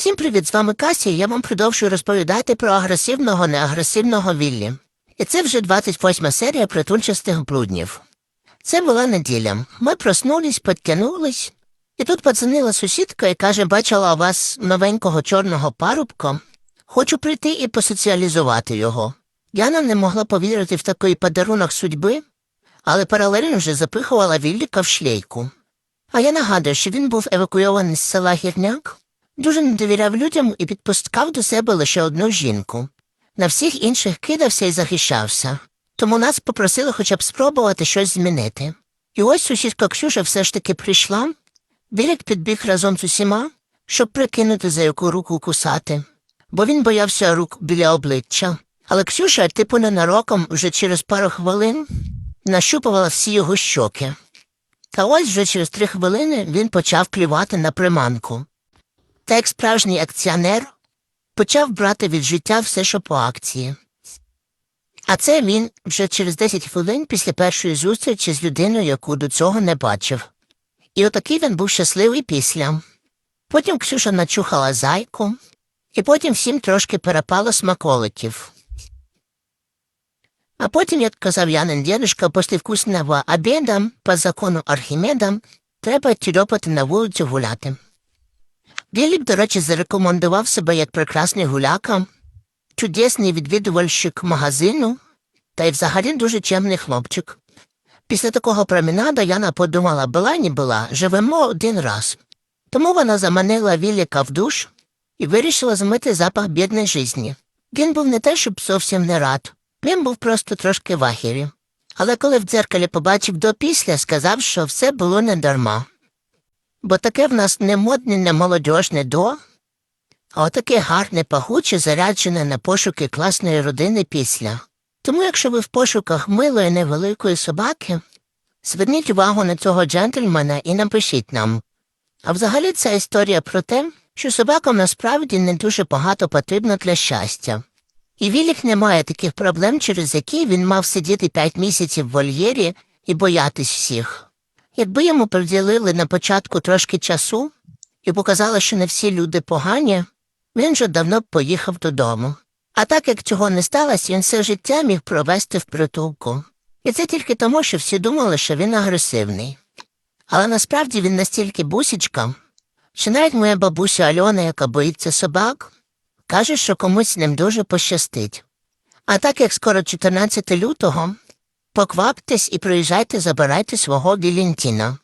Всім привіт, з вами Касія. Я вам продовжую розповідати про агресивного неагресивного Віллі. І це вже 28 серія притульчастих блуднів. Це була неділя. Ми проснулись, підтягнулись, і тут подзвонила сусідка і каже, бачила у вас новенького чорного парубка. Хочу прийти і посоціалізувати його. Яна не могла повірити в такий подарунок судьби, але паралельно вже запихувала Вілліка в шлейку. А я нагадую, що він був евакуйований з села Гірняк, дуже не довіряв людям і підпускав до себе лише одну жінку. На всіх інших кидався і захищався. Тому нас попросили хоча б спробувати щось змінити. І ось сусідка Ксюша все ж таки прийшла. Білік підбіг разом з усіма, щоб прикинути, за яку руку кусати, бо він боявся рук біля обличчя. Але Ксюша, типу ненароком, вже через пару хвилин нащупувала всі його щоки. Та ось вже через три хвилини він почав плювати на приманку. Та як справжній акціонер почав брати від життя все, що по акції. А це він вже через 10 хвилин після першої зустрічі з людиною, яку до цього не бачив. І отакий він був щасливий після. Потім Ксюша начухала зайку, і потім всім трошки перепало смаколиків. А потім, як казав Янин дедушка, після вкусного обіда, по закону Архімеда, треба тільопати на вулицю гуляти. Білік, до речі, зарекомендував себе як прекрасний гуляка, чудесний відвідувальщик магазину та й взагалі дуже чемний хлопчик. Після такого промінада Яна подумала, була ні була, живемо один раз. Тому вона заманила Віліка в душ і вирішила змити запах бідної житті. Він був не те, щоб зовсім не рад, він був просто трошки в ахірі. Але коли в дзеркалі побачив до після, сказав, що все було не дарма. Бо таке в нас не модне, не молодіжне до, а отаке гарне, пахуче, заряджене на пошуки класної родини після. Тому, якщо ви в пошуках милої невеликої собаки, зверніть увагу на цього джентльмена і напишіть нам. А взагалі ця історія про те, що собакам насправді не дуже багато потрібно для щастя. І Вілік не має таких проблем, через які він мав сидіти п'ять місяців в вольєрі і боятись всіх. Якби йому приділили на початку трошки часу і показали, що не всі люди погані, він же давно б поїхав додому. А так як цього не сталося, він все життя міг провести в притулку. І це тільки тому, що всі думали, що він агресивний. Але насправді він настільки бусічка, що навіть моя бабуся Альона, яка боїться собак, каже, що комусь ним дуже пощастить. А так як скоро 14 лютого, покваптесь і приїжджайте, забирайте свого Вілентіна.